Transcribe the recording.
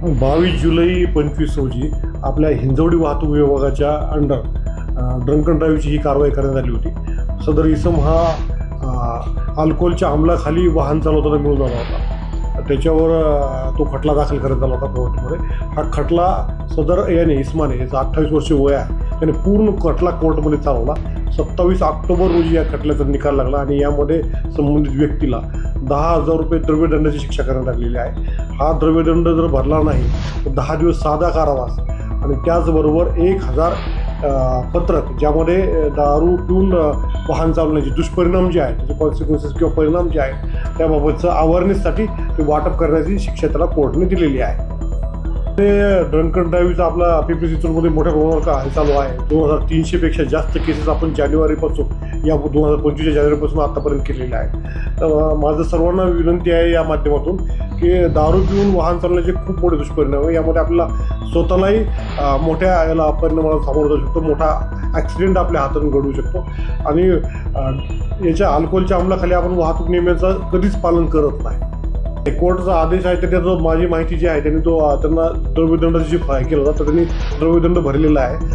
बावीस जुलै पंचवीस रोजी आपल्या हिंजवडी वाहतूक विभागाच्या अंडर ड्रंकन ड्राईव्हची ही कारवाई करण्यात आली होती. सदर इसम हा अल्कोहोलच्या अंमलाखाली वाहन चालवताना मिळून आला होता. त्याच्यावर तो खटला दाखल करण्यात आला होता कोर्टमध्ये. हा खटला सदर याने इस्माने याचा अठ्ठावीस वर्ष वय आहे त्याने पूर्ण खटला कोर्टमध्ये चालवला. सत्तावीस ऑक्टोबर रोजी या खटल्याचा निकाल लागला आणि यामध्ये संबंधित व्यक्तीला दहा हजार रुपये द्रव्यदंडाची शिक्षा करण्यात आलेली आहे. हा द्रव्यदंड जर भरला नाही तर दहा दिवस साधा कारावास आणि त्याचबरोबर एक हजार पत्रक ज्यामध्ये दारू पिऊन वाहन चालवण्याचे दुष्परिणाम जे आहेत त्याचे कॉन्सिक्वेन्सेस किंवा परिणाम जे आहेत त्याबाबतचं अवेअरनेससाठी ते वाटप करण्याची शिक्षा त्याला कोर्टने दिलेली आहे. ते ड्रंकन ड्राईव्हचा आपला पिंपरी चिंचवडमध्ये मोठ्या प्रमाणावर का चालू आहे? दोन हजार तीनशेपेक्षा जास्त केसेस आपण जानेवारीपासून या दोन हजार पंचवीसच्या जानेवारीपासून आत्तापर्यंत केलेले आहे तर माझं सर्वांना विनंती आहे या माध्यमातून की दारू पिऊन वाहन चालवण्याचे खूप मोठे दुष्परिणाम आहे. यामध्ये आपल्याला स्वतःलाही मोठ्या याला परिणामाला सामोरं जाऊ शकतो मोठा ॲक्सिडेंट आपल्या हातातून घडवू शकतो. आणि याच्या अल्कोहोलच्या अंमलाखाली आपण वाहतूक नियमांचं कधीच पालन करत नाही. कोर्टचा आदेश आहे त्याच्यात जो माझी माहिती जी आहे त्यांनी तो त्यांना द्रव्यदंडाची जी फाय केला होता तर त्यांनी द्रव्यदंड भरलेला आहे.